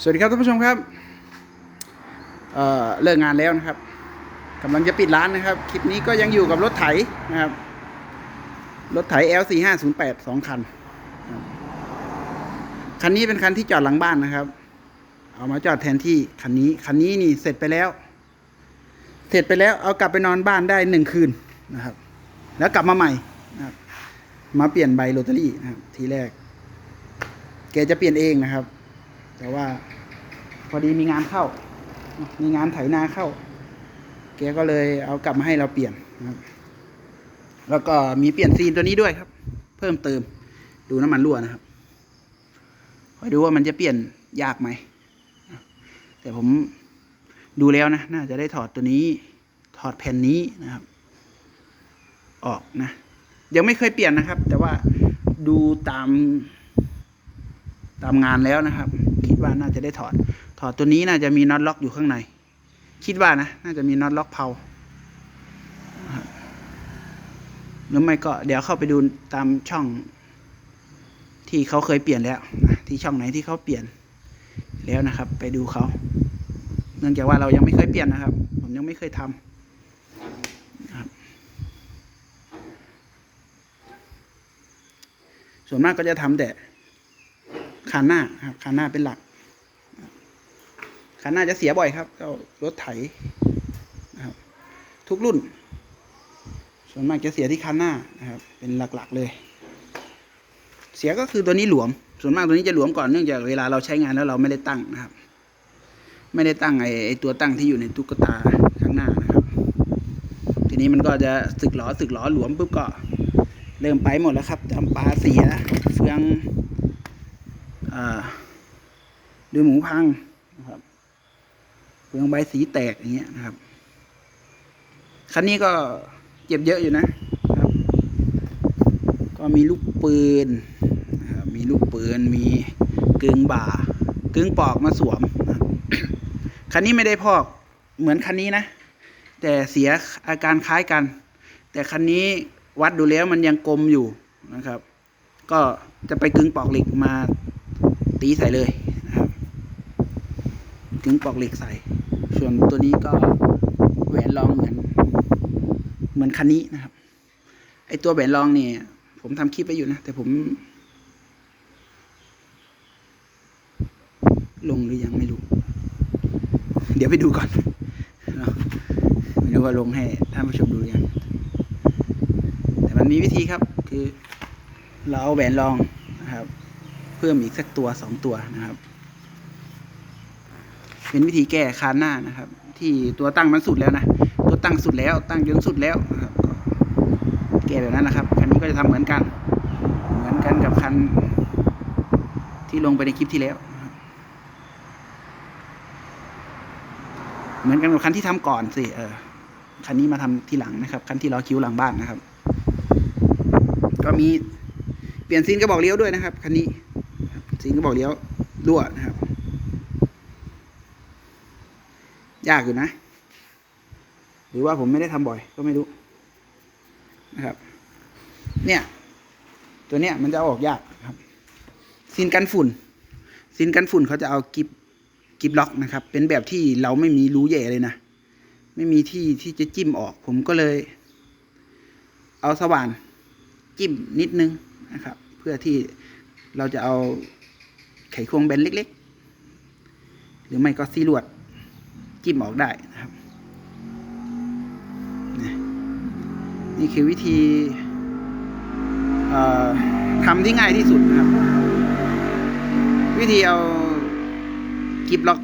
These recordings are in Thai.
สวัสดีครับท่านผู้ชมครับเเลิกงานแล้วนะครับกำลังจะปิดร้านนะครับ คลิปนี้ก็ยังอยู่กับรถไถนะครับ รถไถ L4508 สองคันครับคันนี้เป็นคันที่จอดหลังบ้านนะครับ เอามาจอดแทนที่คันนี้ คันนี้นี่เสร็จไปแล้ว เสร็จไปแล้วเอากลับไปนอนบ้านได้หนึ่งคืนนะครับ แล้วกลับมาใหม่นะครับ มาเปลี่ยนใบโรตารี่นะครับ ทีแรก แกจะเปลี่ยนเองนะครับ แต่ว่า พอดีมีงานเข้า มีงานไถนาเข้าแกก็เลยเอากลับมาให้เราเปลี่ยนนะครับ แล้วก็มีเปลี่ยนซีนตัวนี้ด้วยครับ เพิ่มเติม ดูน้ำมันรั่วนะครับคอยดูว่ามันจะเปลี่ยนยากไหม แต่ผมดูแล้วนะ น่าจะได้ถอดตัวนี้ ถอดแผ่นนี้นะครับ ออกนะ ยังไม่เคยเปลี่ยนนะครับ แต่ว่าดูตาม ตามงานแล้วนะครับ คิดว่าน่าจะได้ถอด ถอดตัวนี้น่าจะมีน็อตล็อกอยู่ข้างใน คิดว่านะ น่าจะมีน็อตล็อกเพาหรือไม่ก็เดี๋ยวเข้าไปดูตามช่อง ที่เขาเคยเปลี่ยนแล้วที่ช่องไหนที่เขาเปลี่ยนแล้วนะครับ ไปดูเขา เนื่องจากว่าเรายังไม่เคยเปลี่ยนนะครับ ผมยังไม่เคยทำส่วนมากก็จะทำแต่ คันหน้าครับคันหน้าเป็นหลักคันหน้าจะเสียบ่อยครับก็รถไถนะครับทุกรุ่น ส่วนมากจะเสียที่คันหน้านะครับ เป็นหลักๆเลย เสียก็คือตัวนี้หลวม ส่วนมากตัวนี้จะหลวมก่อนเนื่องจากเวลาเราใช้งานแล้วเราไม่ได้ตั้งนะครับ ไม่ได้ตั้งไอ้ไอตัวตั้งที่อยู่ในตุ๊กตาข้างหน้านะครับ ทีนี้มันก็จะสึกหลอสึกหลอหลวมปุ๊บก็เริ่มไปหมดแล้วครับจำปาเสียเฟือง ดูหมูพังนะครับเปลืองใบสีแตกอย่างเงี้ยนะครับ คันนี้ก็เจ็บเยอะอยู่นะครับ ก็มีลูกปืนมีลูกปืนมีกึ่งบ่ากึ่งปอกมาสวมนะครับคันนี้ไม่ได้พอกเหมือนคันนี้นะ แต่เสียอาการคล้ายกัน แต่คันนี้วัดดูแล้วมันยังกลมอยู่นะครับ ก็จะไปกึ่งปอกเหล็กมา ตีใส่เลยนะครับถึงปลอกเหล็กใส่ ส่วนตัวนี้ก็แหวนรองเหมือน เหมือนคันนี้นะครับ ไอตัวแหวนรองเนี่ย ผมทำคลิปไปอยู่นะ แต่ผม ลงหรือยังไม่รู้ เดี๋ยวไปดูก่อนไม่รู้ว่าลงให้ท่านผู้ชมดูยังแต่มันมีวิธีครับ คือ เราเอาแหวนรองนะครับ พิ่มอีกสักตัวสองตัวนะครับ เป็นวิธีแก้คานหน้านะครับ ที่ตัวตั้งมันสุดแล้วนะตัวตั้งสุดแล้ว ตั้งจนสุดแล้วนะครับแก้แบบนั้นนะครับคันนี้ก็จะทำเหมือนกัน เหมือนกันกับคันที่ลงไปในคลิปที่แล้ว เหมือนกันกับคันที่ทำก่อนสิเออคันนี้มาทำทีหลังนะครับ คันที่ล้อคิ้วหลังบ้านนะครับ ก็มีเปลี่ยนซีนกระบอกเลี้ยวด้วยนะครับ คันนี้ ซีนกระบอกเลี้ยวรั่วนะครับ ยากอยู่นะ หรือว่าผมไม่ได้ทำบ่อยก็ไม่รู้นะครับ เนี่ย ตัวเนี้ยมันจะออกยากครับซีนกันฝุ่นซีนกันฝุ่นเขาจะเอากิบกิบล็อกนะครับ เป็นแบบที่เราไม่มีรูแย่เลยนะ ไม่มีที่ที่จะจิ้มออก ผมก็เลย เอาสว่านจิ้มนิดนึงนะครับ เพื่อที่เราจะเอา ไขควงแบนเล็ก ๆ หรือไม่ก็ซีลวดจิ้มออกได้นะครับ นี่คือวิธีทำที่ง่ายที่สุดนะครับ วิธีเอากิบล็อก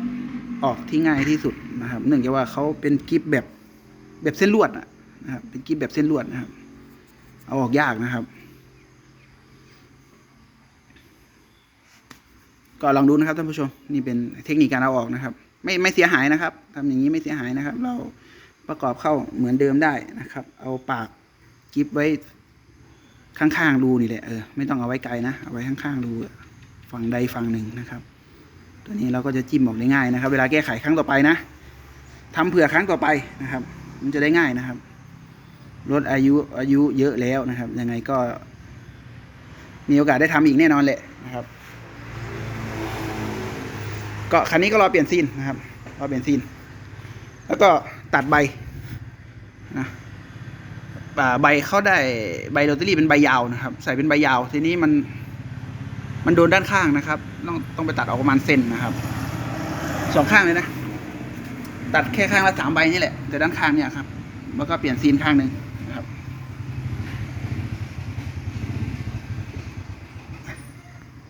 ออกที่ง่ายที่สุดนะครับเนื่องจากว่าเขาเป็นกิบแบบแบบเส้นลวดนะครับเป็นกิบแบบเส้นลวดนะครับ เอาออกยากนะครับ ก็ลองดูนะครับท่านผู้ชมนี่เป็นเทคนิคการเอาออกนะครับ ไม่ไม่เสียหายนะครับทำอย่างนี้ไม่เสียหายนะครับ เราประกอบเข้าเหมือนเดิมได้นะครับ เอาปากกิฟไว้ข้างๆรูนี่แหละเออไม่ต้องเอาไว้ไกลนะเอาไว้ข้างๆรูฝั่งใดฝั่งหนึ่งนะครับ ตัวนี้เราก็จะจิ้มออกได้ง่ายนะครับ เวลาแก้ไขครั้งต่อไปนะทำเผื่อครั้งต่อไปนะครับ มันจะได้ง่ายนะครับลดอายุอายุเยอะแล้วนะครับ ยังไงก็ มีโอกาสได้ทำอีกแน่นอนแหละนะครับ ก็คันนี้ก็รอเปลี่ยนซีนนะครับรอเปลี่ยนซีน แล้วก็ตัดใบนะใบเขาได้ใบโรตารี่เป็นใบยาวนะครับ ใส่เป็นใบยาว ทีนี้มัน มันโดนด้านข้างนะครับ ต้องต้องไปตัดออกประมาณเซนนะครับสองข้างเลยนะ ตัดแค่ข้างละสามใบนี่แหละแต่ด้านข้างเนี่ยครับ แล้วก็เปลี่ยนซีนข้างหนึ่ง